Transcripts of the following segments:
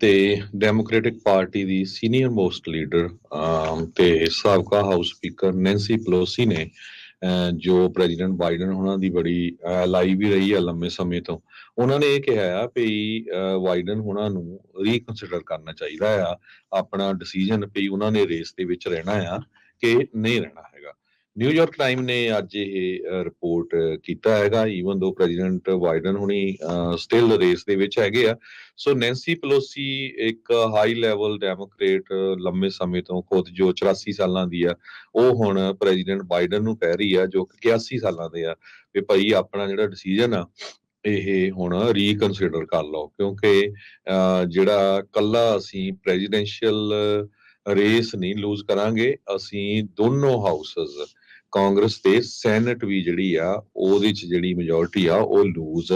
ਤੇ Democratic party ਦੀ senior most leader ਤੇ ਸਾਬਕਾ ਹਾਊਸ ਸਪੀਕਰ ਨੈਂਸੀ ਪਲੋਸੀ ਨੇ ਅਹ, ਜੋ ਪ੍ਰੈਜ਼ੀਡੈਂਟ ਬਾਈਡਨ ਉਹਨਾਂ ਦੀ ਬੜੀ ਲਾਈ ਵੀ ਰਹੀ ਆ ਲੰਮੇ ਸਮੇਂ ਤੋਂ ਉਹਨਾਂ ਨੇ ਇਹ ਕਿਹਾ ਆ ਵੀ ਬਾਈਡਨ ਉਹਨਾਂ ਨੂੰ ਰੀਕਨਸੀਡਰ ਕਰਨਾ ਚਾਹੀਦਾ ਆ ਆਪਣਾ ਡਿਸੀਜਨ ਵੀ ਉਹਨਾਂ ਨੇ ਰੇਸ ਦੇ ਵਿੱਚ ਰਹਿਣਾ ਆ ਕਿ ਨਹੀਂ ਰਹਿਣਾ ਹੈਗਾ। ਨਿਊਯਾਰਕ ਟਾਈਮ ਨੇ ਅੱਜ ਇਹ ਰਿਪੋਰਟ ਕੀਤਾ ਹੈਗਾ ਈਵਨ ਦੋ ਪ੍ਰੈਜ਼ੀਡੈਂਟ ਬਾਈਡਨ ਹੁਣੀ ਸਟਿਲ ਰੇਸ ਦੇ ਵਿੱਚ ਹੈਗੇ ਆ। ਸੋ ਨੈਂਸੀ ਪਲੋਸੀ ਇੱਕ ਹਾਈ ਲੈਵਲ ਡੈਮੋਕ੍ਰੇਟ ਲੰਮੇ ਸਮੇਂ ਤੋਂ ਖੁਦ ਜੋ 84 ਸਾਲਾਂ ਦੀ ਆ ਉਹ ਹੁਣ ਪ੍ਰੈਜ਼ੀਡੈਂਟ ਬਾਈਡਨ ਨੂੰ ਕਹਿ ਰਹੀ ਆ ਜੋ ਕਿ 81 ਸਾਲਾਂ ਦੇ ਆ ਵੀ ਭਾਈ ਆਪਣਾ ਜਿਹੜਾ ਡਿਸੀਜਨ ਆ ਇਹ ਹੁਣ ਰੀਕਨਸੀਡਰ ਕਰ ਲਓ। ਕਿਉਂਕਿ ਅਹ, ਜਿਹੜਾ ਕੱਲਾ ਅਸੀਂ ਪ੍ਰੈਜ਼ੀਡੈਂਸ਼ੀਅਲ ਰੇਸ ਨਹੀਂ ਲੂਜ਼ ਕਰਾਂਗੇ ਅਸੀਂ ਦੋਨੋਂ ਹਾਊਸਸ ਕਾਂਗਰਸ ਤੇ ਸੈਨੇਟ ਵੀ ਜਿਹੜੀ ਆ, ਉਹਦੇ ਚ ਜਿਹੜੀ ਮੈਜੋਰਟੀ ਆ, ਉਹ ਲੂਜ਼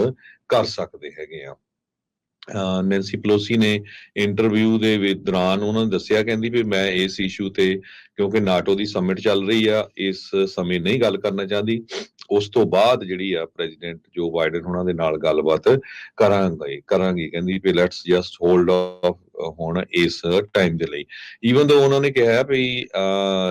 ਕਰ ਸਕਦੇ ਹੈਗੇ ਆ। ਨੈਂਸੀ ਪਲੋਸੀ ਨੇ ਇੰਟਰਵਿਊ ਦੇ ਵਿੱਚ ਦੌਰਾਨ ਉਹਨਾਂ ਨੇ ਦੱਸਿਆ, ਕਹਿੰਦੀ ਵੀ ਮੈਂ ਇਸ ਇਸ਼ੂ ਤੇ, ਕਿਉਂਕਿ ਨਾਟੋ ਦੀ ਸਮਿਟ ਚੱਲ ਰਹੀ ਆ, ਇਸ ਸਮੇਂ ਨਹੀਂ ਗੱਲ ਕਰਨਾ ਚਾਹੁੰਦੀ। ਉਸ ਤੋਂ ਬਾਅਦ ਜਿਹੜੀ ਆ ਪ੍ਰੈਜ਼ੀਡੈਂਟ ਜੋ ਬਾਈਡਨ ਉਹਨਾਂ ਦੇ ਨਾਲ ਗੱਲਬਾਤ ਕਰਾਂਗੇ, ਕਰਾਂਗੀ। ਕਹਿੰਦੀ ਵੀ ਲੈਟਸ ਜਸਟ ਹੋਲਡ ਆਫ ਹੁਣ ਇਸ ਟਾਈਮ ਦੇ ਲਈ। ਈਵਨ ਦੋ ਉਹਨਾਂ ਨੇ ਕਿਹਾ ਵੀ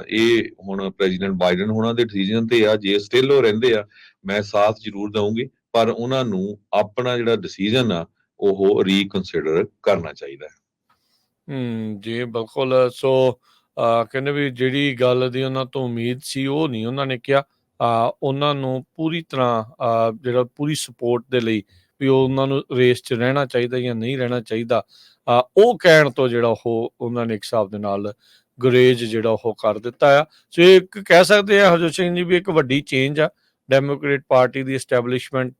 ਇਹ ਹੁਣ ਪ੍ਰੈਜ਼ੀਡੈਂਟ ਬਾਈਡਨ ਉਹਨਾਂ ਦੇ ਡਿਸੀਜਨ ਤੇ ਆ, ਜੇ ਸਟਿਲ ਉਹ ਰਹਿੰਦੇ ਆ, ਮੈਂ ਸਾਥ ਜ਼ਰੂਰ ਦਊਂਗੀ, ਪਰ ਉਹਨਾਂ ਨੂੰ ਆਪਣਾ ਜਿਹੜਾ ਡਿਸੀਜਨ ਆ, ਉਹ ਰੀਕਨਸੀਡਰ ਕਰਨਾ ਚਾਹੀਦਾ ਹੈ। ਹੂੰ, ਜੀ, ਬਿਲਕੁਲ। ਸੋ ਕਹਿੰਦੇ ਵੀ ਜਿਹੜੀ ਗੱਲ ਦੀ ਉਹਨਾਂ ਤੋਂ ਉਮੀਦ ਸੀ, ਉਹ ਨਹੀਂ ਉਹਨਾਂ ਨੇ ਕਿਹਾ। ਉਹਨਾਂ ਨੂੰ ਪੂਰੀ ਤਰ੍ਹਾਂ ਜਿਹੜਾ ਪੂਰੀ ਸਪੋਰਟ ਦੇ ਲਈ ਵੀ ਉਹ ਉਹਨਾਂ ਨੂੰ ਰੇਸ 'ਚ ਰਹਿਣਾ ਚਾਹੀਦਾ ਜਾਂ ਨਹੀਂ ਰਹਿਣਾ ਚਾਹੀਦਾ ਉਹ ਕਹਿਣ ਤੋਂ ਜਿਹੜਾ ਉਹ ਉਹਨਾਂ ਨੇ ਇੱਕ ਹਿਸਾਬ ਦੇ ਨਾਲ ਗੁਰੇਜ ਜਿਹੜਾ ਉਹ ਕਰ ਦਿੱਤਾ ਆ। ਸੋ ਇਹ ਇੱਕ ਕਹਿ ਸਕਦੇ ਆ ਹਰਜੋਤ ਸਿੰਘ ਜੀ ਵੀ ਇੱਕ ਵੱਡੀ ਚੇਂਜ ਆ ਡੈਮੋਕ੍ਰੇਟ ਪਾਰਟੀ ਦੀ ਐਸਟੈਬਲਿਸ਼ਮੈਂਟ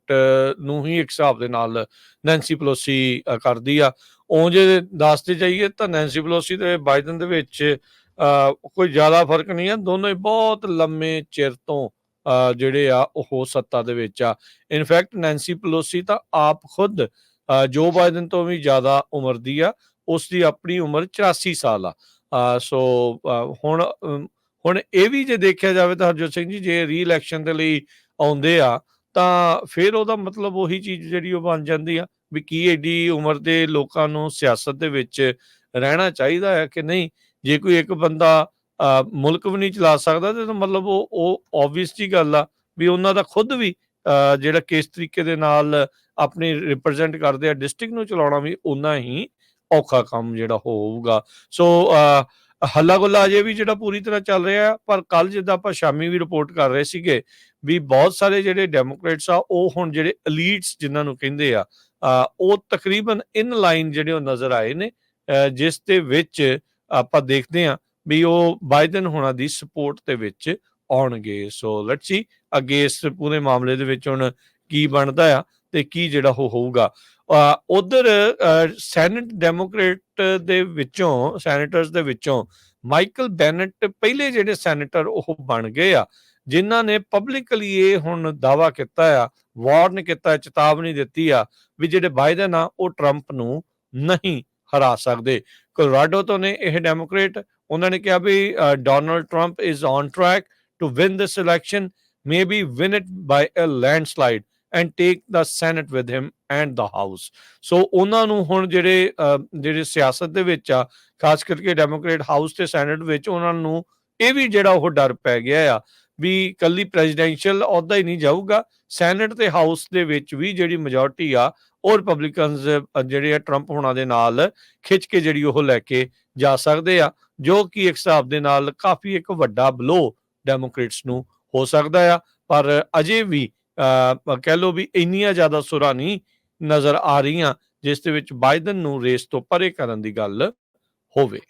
ਨੂੰ ਹੀ ਇੱਕ ਹਿਸਾਬ ਦੇ ਨਾਲ ਨੈਂਸੀ ਪਲੋਸੀ ਕਰਦੀ ਆ। ਉਹ ਜੇ ਦੱਸਦੇ ਜਾਈਏ ਤਾਂ ਨੈਂਸੀ ਪਲੋਸੀ ਤੇ ਬਾਈਡਨ ਦੇ ਵਿੱਚ ਅ, ਕੋਈ ਜ਼ਿਆਦਾ ਫ਼ਰਕ ਨਹੀਂ ਆ ਦੋਨੋਂ ਹੀ ਬਹੁਤ ਲੰਮੇ ਚਿਰ ਤੋਂ ਜਿਹੜੇ ਆ ਉਹ ਸੱਤਾ ਦੇ ਵਿੱਚ ਆ। ਇਨਫੈਕਟ ਨੈਂਸੀ ਪਲੋਸੀ ਤਾਂ ਆਪ ਖੁਦ ਜੋ ਬਾਈਡਨ ਤੋਂ ਵੀ ਜ਼ਿਆਦਾ ਉਮਰ ਦੀ ਆ। ਉਸ ਦੀ ਆਪਣੀ ਉਮਰ 84 ਸਾਲ ਆ। ਸੋ ਹੁਣ ਹੁਣ ਇਹ ਵੀ ਜੇ ਦੇਖਿਆ ਜਾਵੇ ਤਾਂ ਹਰਜੋਤ ਸਿੰਘ ਜੀ, ਜੇ ਰੀ-ਇਲੈਕਸ਼ਨ ਦੇ ਲਈ ਆਉਂਦੇ ਆ, ਤਾਂ ਫਿਰ ਉਹਦਾ ਮਤਲਬ ਉਹੀ ਚੀਜ਼ ਜਿਹੜੀ ਉਹ ਬਣ ਜਾਂਦੀ ਆ ਵੀ ਕੀ ਐਡੀ ਉਮਰ ਦੇ ਲੋਕਾਂ ਨੂੰ ਸਿਆਸਤ ਦੇ ਵਿੱਚ ਰਹਿਣਾ ਚਾਹੀਦਾ ਹੈ ਕਿ ਨਹੀਂ? ਜੇ ਕੋਈ ਇੱਕ ਬੰਦਾ ਮੁਲਕ ਵੀ ਨਹੀਂ ਚਲਾ ਸਕਦਾ ਤੇ ਮਤਲਬ ਉਹ ਉਹ ਆਬਵੀਅਸ ਜੀ ਗੱਲ ਆ ਵੀ ਉਹਨਾਂ ਦਾ ਖੁਦ ਵੀ ਜਿਹੜਾ ਕਿਸ ਤਰੀਕੇ ਦੇ ਨਾਲ ਆਪਣੀ ਰਿਪਰੈਜ਼ੈਂਟ ਕਰਦੇ ਆ ਡਿਸਟ੍ਰਿਕਟ ਨੂੰ ਚਲਾਉਣਾ ਵੀ ਉਨਾ ਹੀ ਔਖਾ ਕੰਮ ਜਿਹੜਾ ਹੋਊਗਾ। ਸੋ ਹੱਲਾ ਗੁੱਲਾ ਅਜੇ ਵੀ ਜਿਹੜਾ ਪੂਰੀ ਤਰ੍ਹਾਂ ਚੱਲ ਰਿਹਾ ਪਰ ਕੱਲ ਜਿੱਦਾਂ ਆਪਾਂ ਸ਼ਾਮੀ ਵੀ ਰਿਪੋਰਟ ਕਰ ਰਹੇ ਸੀਗੇ ਵੀ ਬਹੁਤ ਸਾਰੇ ਜਿਹੜੇ ਡੈਮੋਕ੍ਰੇਟਸ ਆ, ਉਹ ਹੁਣ ਜਿਹੜੇ ਐਲੀਟਸ ਜਿਨ੍ਹਾਂ ਨੂੰ ਕਹਿੰਦੇ ਆ ਉਹ ਤਕਰੀਬਨ ਇਨ ਲਾਈਨ ਜਿਹੜੇ ਉਹ ਨਜ਼ਰ ਆਏ ਨੇ ਜਿਸ ਦੇ ਵਿੱਚ ਆਪਾਂ ਦੇਖਦੇ ਆ ਵੀ ਉਹ ਬਾਈਡਨ ਹੋਣਾ ਦੀ ਸਪੋਰਟ ਦੇ ਵਿੱਚ ਆਉਣਗੇ। ਸੋ ਲੈਟਸ ਸੀ ਅੱਗੇ ਇਸ ਪੂਰੇ ਮਾਮਲੇ ਦੇ ਵਿੱਚ ਹੁਣ ਕੀ ਬਣਦਾ ਆ ਤੇ ਕੀ ਜਿਹੜਾ ਉਹ ਹੋਊਗਾ। ਉਧਰ ਸੈਨੇਟ ਡੈਮੋਕ੍ਰੇਟ ਦੇ ਵਿੱਚੋਂ ਸੈਨੇਟਰਸ ਦੇ ਵਿੱਚੋਂ ਮਾਈਕਲ ਬੈਨਟ ਪਹਿਲੇ ਜਿਹੜੇ ਸੈਨੇਟਰ ਉਹ ਬਣ ਗਏ ਆ, ਜਿਨ੍ਹਾਂ ਨੇ ਪਬਲਿਕਲੀ ਇਹ ਹੁਣ ਦਾਵਾ ਕੀਤਾ ਆ ਵਾਰਨ ਕੀਤਾ, ਚੇਤਾਵਨੀ ਦਿੱਤੀ ਆ ਵੀ ਜਿਹੜੇ ਬਾਈਡਨ ਆ ਉਹ ਟਰੰਪ ਨੂੰ ਨਹੀਂ ਹਰਾ ਸਕਦੇ। ਕੋਲੋਰਾਡੋ ਤੋਂ ਨੇ ਇਹ ਡੈਮੋਕ੍ਰੇਟ ਉਹਨਾਂ ਨੇ ਕਿਹਾ ਵੀ Donald Trump is on track to win this election maybe win it by a landslide and take the Senate with him and the House so ਉਹਨਾਂ ਨੂੰ ਹੁਣ ਜਿਹੜੇ ਜਿਹੜੇ ਸਿਆਸਤ ਦੇ ਵਿੱਚ ਆ, ਖਾਸ ਕਰਕੇ ਡੈਮੋਕ੍ਰੇਟ ਹਾਊਸ ਤੇ ਸੈਨੇਟ ਵਿੱਚ ਉਹਨਾਂ ਨੂੰ ਇਹ ਵੀ ਜਿਹੜਾ ਉਹ ਡਰ ਪੈ ਗਿਆ ਆ ਵੀ ਕੱਲੀ ਪ੍ਰੈਜ਼ੀਡੈਂਸ਼ੀਅਲ ਅਹੁਦਾ ਹੀ ਨਹੀਂ ਜਾਊਗਾ। ਸੈਨੇਟ ਤੇ ਹਾਊਸ ਦੇ ਵਿੱਚ ਵੀ ਜਿਹੜੀ ਮੈਜੋਰਟੀ ਆ, ਉਹ ਰਿਪਬਲਿਕਨਸ ਜਿਹੜੇ ਆ ਟਰੰਪ ਹੋਣਾ ਦੇ ਨਾਲ ਖਿੱਚ ਕੇ ਜਿਹੜੀ ਉਹ ਲੈ ਕੇ ਜਾ ਸਕਦੇ ਆ, ਜੋ ਕਿ ਇੱਕ ਹਿਸਾਬ ਦੇ ਨਾਲ ਕਾਫੀ ਇੱਕ ਵੱਡਾ ਬਲੋ ਡੈਮੋਕ੍ਰੇਟਸ ਨੂੰ ਹੋ ਸਕਦਾ ਆ। ਪਰ ਅਜੇ ਵੀ ਕਹਿ ਲਓ ਵੀ ਇੰਨੀਆਂ ਜ਼ਿਆਦਾ ਸੁਰਾਂ ਨਹੀਂ ਨਜ਼ਰ ਆ ਰਹੀਆਂ, ਜਿਸ ਦੇ ਵਿੱਚ ਬਾਈਡਨ ਨੂੰ ਰੇਸ ਤੋਂ ਪਰੇ ਕਰਨ ਦੀ ਗੱਲ ਹੋਵੇ।